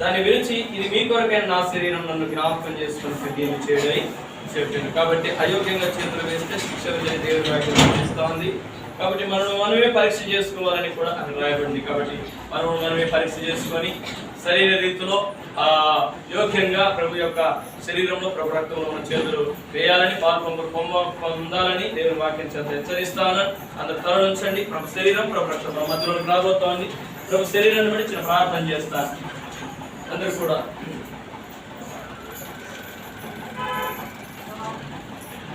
దాన్ని గురించి ఇది మీ కొరకైన నా శరీరం నన్ను జ్ఞాపకం చేసుకుని ప్రతిని చేయడని చెప్పింది. కాబట్టి అయోగ్యంగా చేతులు వేస్తే శిక్ష విజయ దేవుడి వాక్యం ఉంది. కాబట్టి మనం మనమే పరీక్ష చేసుకోవాలని కూడా అక్కడ రాయబడింది కాబట్టి మనం మనమే పరీక్ష చేసుకొని శరీర రీతిలో ఆ యోగ్యంగా ప్రభు యొక్క శరీరంలో ప్రభు రక్తంలో ఉన్న చేతులు వేయాలని పాల్పొంగు పొమ్మ పొందాలని దేవుని వాక్యం చేత హెచ్చరిస్తాను అందరు తరలించండి ప్రభు శరీరం ప్రభు రక్తం మధ్యలో రాబోతోంది. ప్రభు శరీరాన్ని బట్టి చిన్న ప్రార్థన చేస్తాను. అందరూ కూడా.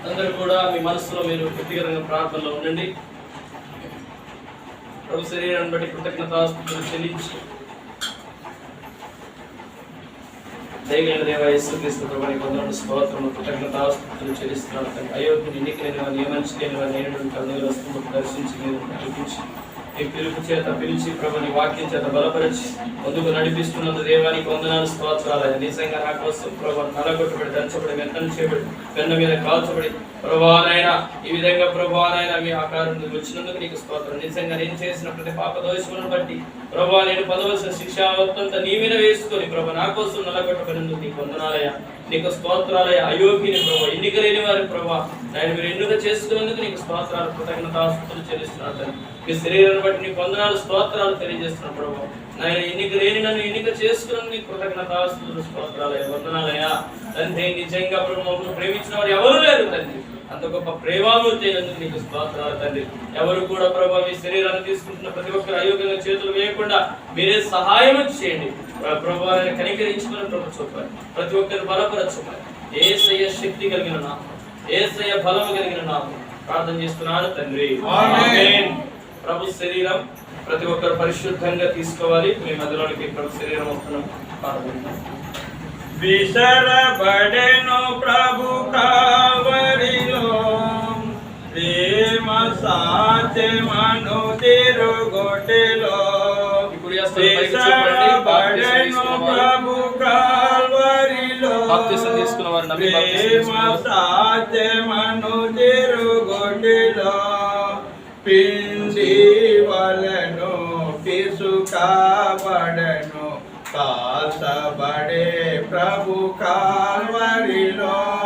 అందరూ కూడా మీ మనసులో మీరు వ్యక్తిగతంగా ప్రార్థనలో ఉండండి. ప్రభు శరీరాన్ని బట్టి కృతజ్ఞతాస్తుతులు చెల్లించి దయగల దేవ యేసుక్రీస్తు ప్రభుని కొందరు స్తోత్రము కృతజ్ఞతాస్తుతులు చెల్లిస్తున్నాడు తండ్రి అయోగ్యుని ఎన్నికైన వారిని ఏ వారిని నేను కన్నులు దర్శించి మీరు మీ పిలుపు చేత పిలిచి ప్రభుని వాక్యం చేత బలపరిచి ముందుకు నడిపిస్తున్నందు దేవానికి వందనాలు స్తోత్రాలు. నిజంగా నా కోసం ప్రభు నలగొట్టబడి దంచబడి మెత్తని చేయబడి వెన్న మీద కాల్చబడి ప్రభానైనా ఈ విధంగా ప్రభానైనా మీ ఆకారం వచ్చినందుకు నీకు స్తోత్రం. నిజంగా నేను చేసిన ప్రతి పాప దోషములను బట్టి ప్రభా నేను పదవలసిన శిక్ష మొత్తంతా నీ మీద వేసుకొని ప్రభా నా కోసం నలగొట్టబడినందుకు నీకు వందనాలయ నీకు స్తోత్రాలయ అయోగ్యని ప్రభా ఎన్నిక లేని వారి ప్రభా నేను మీరు ఎన్నిక చేసుకునేందుకు నీకు స్తోత్రాలు కృతజ్ఞతాస్తుతులు చెల్లిస్తున్నాను మీ శరీరాన్ని బట్టి నీకు వందనాలు స్తోత్రాలు తెలియజేస్తున్నాను ప్రభా. నాయన ఎన్నిక లేని నన్ను ఎన్నిక చేసుకున్నందుకు నీకు కృతజ్ఞతాస్తుతులు స్తోత్రాలయ వందనాలయ తండ్రి నిజంగా ప్రభు మమ్మల్ని ప్రేమించిన వారు ఎవరు లేరు తండ్రి. అంత గొప్ప ప్రేమామూర్తి అయినందుకు నీకు స్తోత్రాలు తండ్రి. ఎవరు కూడా ప్రభా మీ శరీరాన్ని తీసుకుంటున్న ప్రతి ఒక్కరు అయోగ్యంగా చేతులు వేయకుండా మీరే సహాయం చేయండి. ప్రభు కనికరించుకుని ప్రభు చూపాలి. ప్రతి ఒక్కరు బలపరచుకోవాలి. ఏసయ్య శక్తి కలిగిన నామం. ఏసయ్య బలము కలిగిన నామం. ప్రార్థన చేస్తున్నాను తండ్రి. ప్రభు శరీరం ప్రతి ఒక్కరు పరిశుద్ధంగా తీసుకోవాలి. మీ మధ్యలోనికి ప్రభు శరీరం వస్తున్నాం ప్రార్థన విసరబడెను ప్రభు తీసుకున్న వారు పిండి వలను పిసుకాబడను ప్రభు కాల్వరిలో.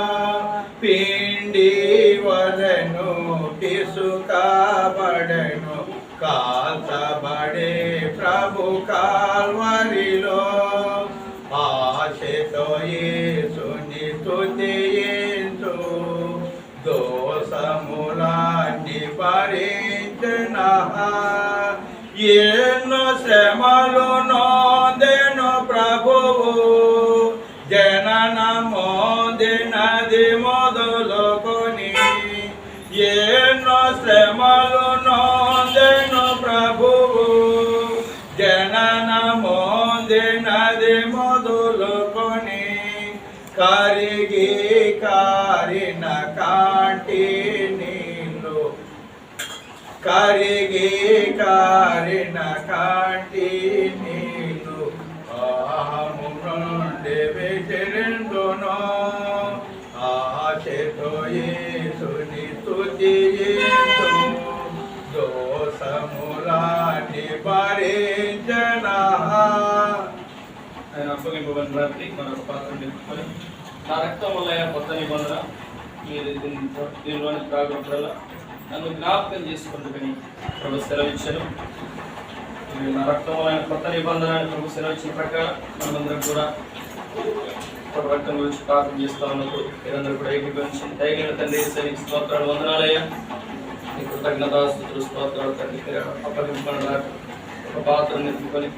పిసుకాబడను కాల్చబడే ప్రభు కాల్వరిలో. ఆశతో యేసుని స్తుతించు దోషములాన్ని భరించిన ఎన్నో శ్రమలు నోదెను ప్రభువు జనన మోదినది మొదలుకొని ఏ కరిగి కారిన కాంటి నీళ్ళు. కరిగి కారిన కాంటి నీళ్ళు. ఆహము నుండి విచరిందును ఆశతో యేసుని స్తుతించు దోషములాన్ని అప్పగింపబడిన రాత్రి మరొక పాత్ర నింపుకొని నా రక్తం వల్ల కొత్త నిబంధన మీరు దీనిలోని త్రాగునప్పుడల్లా నన్ను జ్ఞాపకం చేసుకుంటుకని ప్రభు సెలవిచ్చాను. నా రక్తం వల్ల కొత్త నిబంధన అని ప్రభు సెలవిచ్చిన ప్రకారం మనమందరం కూడా రక్తం గురించి ప్రార్థన చేస్తా ఉన్నప్పుడు మీరందరూ కూడా ఏకీభవించి దయగల తండ్రి సరి స్తోత్రాలు వందనాలయ్యా నీ కృతజ్ఞతాస్తుతులు స్తోత్రాలు తండ్రి. మీరు అప్పగింపబడిన ఒక పాత్ర నింపుకొని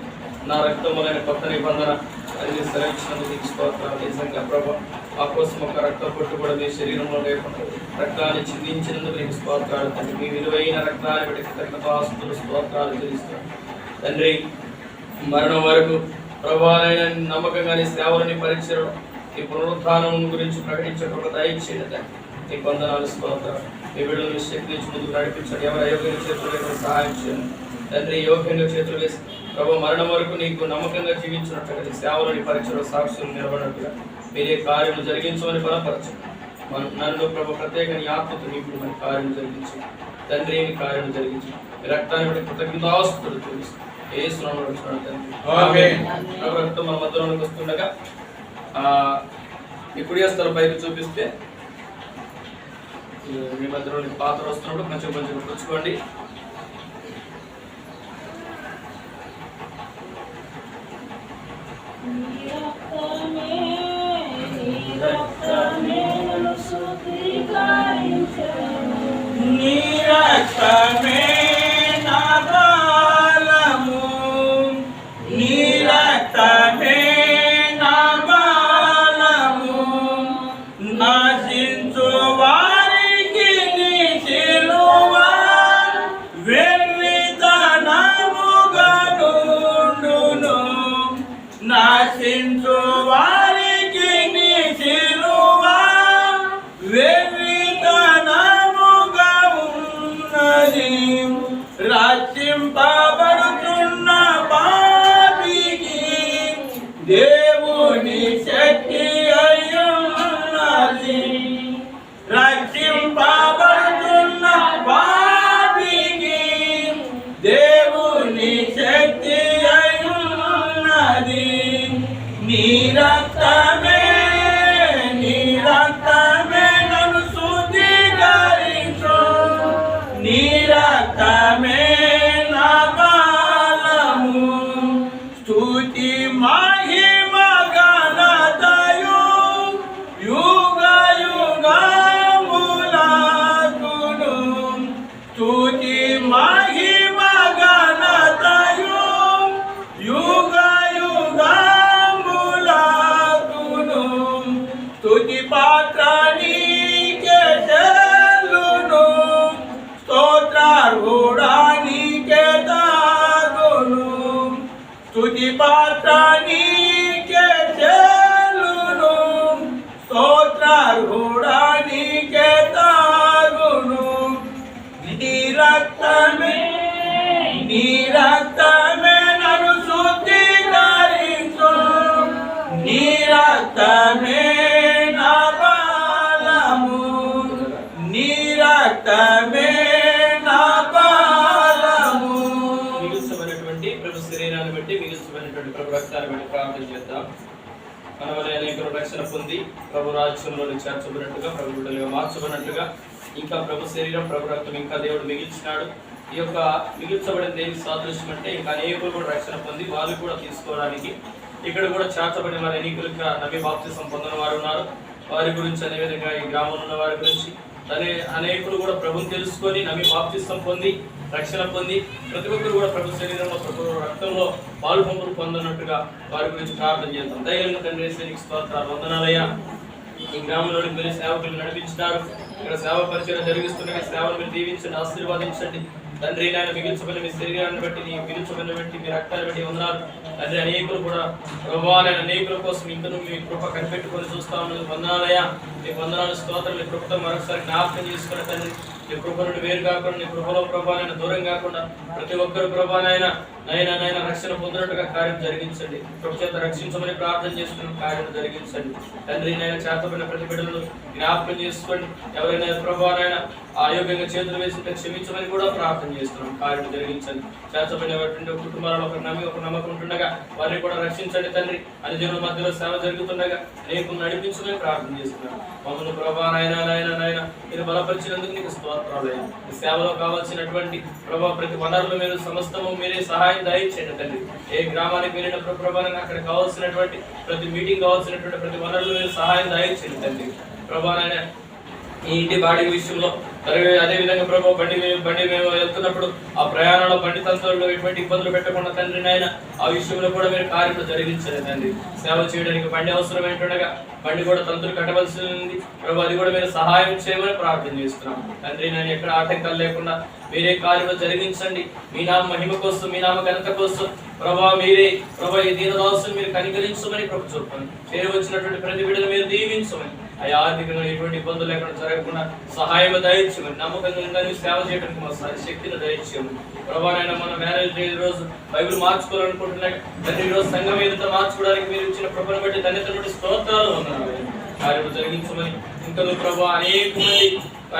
నా రక్తములైన కొత్త నిబంధన అది సెలవించినందుకు తీసుకోవాలి నిజంగా ప్రభు ఆ కోసం ఒక రక్త పొట్టు కూడా మీ శరీరంలో లేకుండా రక్తాన్ని చిందించినందుకు నీకు స్తోత్రాలు తండ్రి. మీ విలువైన రక్తాన్ని పెట్టి కృతజ్ఞతాస్తుతులు స్తోత్రాలు తెలుస్తాం తండ్రి మరణం వరకు ప్రభావాలైన నమ్మకంగాని సేవలని పరిచయం ఈ పునరుత్థానం గురించి ప్రకటించే ఒక దయచేయండి నీ పొందనాలు స్తోత్రాలు. మీ బిడ్డలను శక్తి నుంచి ముందుకు నడిపించండి. ఎవరు అయోగ్యం చేతులు సహాయం చేయండి. తండ్రి యోగ్యంగా చేతులు వేసి ప్రభు మరణం వరకు నీకు నమ్మకంగా జీవించినట్లుగా నీ సేవలని పరిచయం సాక్షులు నిలబడినట్టుగా మీరే కార్యము జరిగించమని బలపరచండి మన నన్ను ప్రభు ప్రత్యేక నీ ఆత్మతో నీకు మన కార్యం జరిగించు. తండ్రి నీ కార్యం జరిగించు. రక్తాన్ని కృతజ్ఞతాస్తులు తెలుసు ఏ నడుచుకున్నాడు తండ్రి. ప్రభు రక్తం మన మధ్యలోనికి వస్తుండగా ఆ, కుడి హస్తాల పైకి చూపిస్తే మీ మధ్యలోనికి పాత్ర వస్తున్నప్పుడు కొంచెం కొంచెం పుచ్చుకోండి నీ మిగిల్చబడినటువంటి వెళ్ళి ప్రార్థన చేద్దాం. మన వల్ల అనేక రక్షణ పొంది ప్రభు రాజ్యంలోని చేర్చబడినట్టుగా ప్రభు బిడ్డలుగా మార్చబడినట్టుగా ఇంకా ప్రభు శరీరం ప్రభు రక్తం ఇంకా దేవుడు మిగిల్చినాడు. ఈ యొక్క మిగిల్చబడిన దేవి సాదృశ్యం అంటే ఇంకా అనేకులు కూడా రక్షణ పొంది వాళ్ళు కూడా తీసుకోవడానికి ఇక్కడ కూడా చేర్చబడిన వారు ఇంకా నవి బాప్తి సంపొందిన వారు ఉన్నారు. వారి గురించి అదేవిధంగా ఈ గ్రామంలో ఉన్న వారి గురించి అనే అనేకులు కూడా ప్రభుని తెలుసుకొని నవి బాప్తిస్తం పొంది రక్షణ పొంది ప్రతి ఒక్కరు కూడా ప్రభు శరీరంలో ప్రభు రక్తంలో పాలు పంపులు పొందినట్టుగా వారి గురించి ప్రార్థన చేస్తాం. దయలను తండ్రి యేసునికి స్తోత్రాలు వందనాలయ్యా. ఈ గ్రామంలోని మీరు సేవకులు నడిపించినారు. ఇక్కడ సేవ పరిచయం జరిగిస్తున్న సేవలు మీరు దీవించండి ఆశీర్వాదించండి. తండ్రి నాయన మిగిల్చబడిన మీ శరీరాన్ని బట్టి నీ మిగిల్చబడిన బట్టి మీ రక్తాన్ని బట్టి ఉన్నారు తండ్రి అనేకులు కూడా ప్రభావాలైన అనేకుల కోసం ఇంకను మీ కృప కనిపెట్టుకొని చూస్తా ఉన్నది. వందనాలయ్యా. మీ వందనాలు స్తోత్రం మీ కృపతో మరొకసారి జ్ఞాపకం చేసుకున్న తండ్రి. నీ కృప నుండి వేరు కాకుండా నీ కృపలో ప్రభావాలైన దూరం కాకుండా ప్రతి ఒక్కరు ప్రభానైనా నైనా నైనా రక్షణ పొందినట్టుగా కార్యం జరిగించండి. ప్రభుత్వ చేత రక్షించమని ప్రార్థన చేసుకున్న కార్యం జరిగించండి. తండ్రి నైనా చేతపడిన ప్రతి బిడ్డలను జ్ఞాపకం చేసుకోండి. ఎవరైనా ప్రభావనైనా ఆయోగ్యంగా చేతులు వేసి క్షమించమని కూడా ప్రార్థన చేస్తున్నాం కార్యం జరిగించండి. చేతపడినటువంటి కుటుంబాలలో ఒక నమ్మి ఒక నమ్మకం ఉంటుండగా వారిని కూడా రక్షించండి తండ్రి. అని జనుల మధ్యలో సేవ జరుగుతుండగా నీకు నడిపించమని ప్రార్థన చేస్తున్నాం మమ్మల్ని ప్రభా నాయన నాయన మీరు బలపరిచినందుకు నీకు స్తోత్రాలయ్యా ఈ సేవలో కావాల్సినటువంటి ప్రభా ప్రతి వనరులు మీరు సమస్తము మీరే సహాయం దయచేయండి తండ్రి. ఏ గ్రామానికి వెళ్ళినప్పుడు ప్రభావం అక్కడ కావాల్సినటువంటి ప్రతి మీటింగ్ కావాల్సినటువంటి ప్రతి వనరులు సహాయం దయచేయండి తండ్రి. ప్రభా ఈ ఇంటి బాడీ విషయంలో అదే విధంగా ప్రభు బండి బండి మేము వెళ్తున్నప్పుడు ఆ ప్రయాణంలో బండి తంత్రుల్లో ఎటువంటి ఇబ్బందులు పెట్టకుండా తండ్రి నాయన ఆ విషయంలో కూడా మీరు కార్యక్రమం జరిగించలేదు తండ్రి. సేవ చేయడానికి బండి అవసరం ఏంటనగా బండి కూడా తంతులు కట్టవలసి ఉంది ప్రభు అది కూడా మీరు సహాయం చేయమని ప్రార్థన చేస్తున్నాం తండ్రి నేను ఎక్కడ ఆటంకాలు లేకుండా మీరే కార్యము జరిగించండి. మీ నామ మహిమ కోసం మీ నామ ఘనత కోసం ప్రభా మీరే ప్రభా ఈ దీనదాసుని మీరు కనికరించమని ప్రభు చూపండి చేరవచ్చినటువంటి ప్రతి బిడ్డను మీరు దీవించమని అయ్యా ఆర్థికంగా ఎటువంటి ఇబ్బందులు లేకుండా జరగకుండా సహాయం దయచేయమని నమ్మకంగా సేవ చేయడానికి మా శక్తిని దయచేయమని. ప్రభా నాయన మన మ్యారేజ్ డే రోజు బైబిల్ మార్చుకోవాలనుకుంటున్నాయి. ప్రతి రోజు సంఘం ఏదైతే మార్చుకోవడానికి మీరు ఇచ్చిన కృపను బట్టి ధన్యతను బట్టి స్తోత్రాలు ఉన్నారు కార్యము జరిగించమని ఇంకా నువ్వు ప్రభా అనేక మంది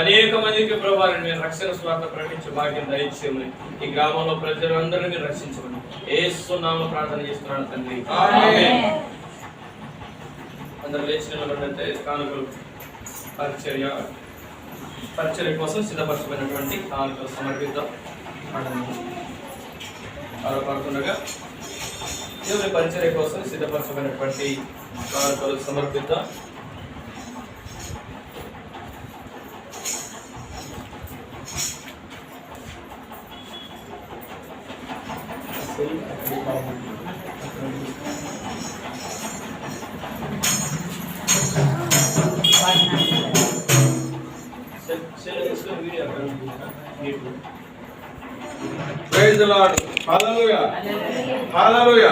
అనేక మందికి ప్రభావం మీరు రక్షణ స్వార్థ ప్రకటించే భాగ్యం దయచేయమని ఈ గ్రామంలో ప్రజలందరినీ మీరు రక్షించమని. ఏసునామ ప్రార్థన చేస్తున్నాను తండ్రి. అందరు లేచి నిలబడితే కానుకలు పరిచర్య పరిచర్య కోసం సిద్ధపరచమైనటువంటి కానుకలు సమర్పిద్దాం. అలా పడుతుండగా దేవుని పరిచర్య కోసం సిద్ధపరచమైనటువంటి కానుకలు సమర్పిద్దాం. Thank you. Praise the lord hallelujah hallelujah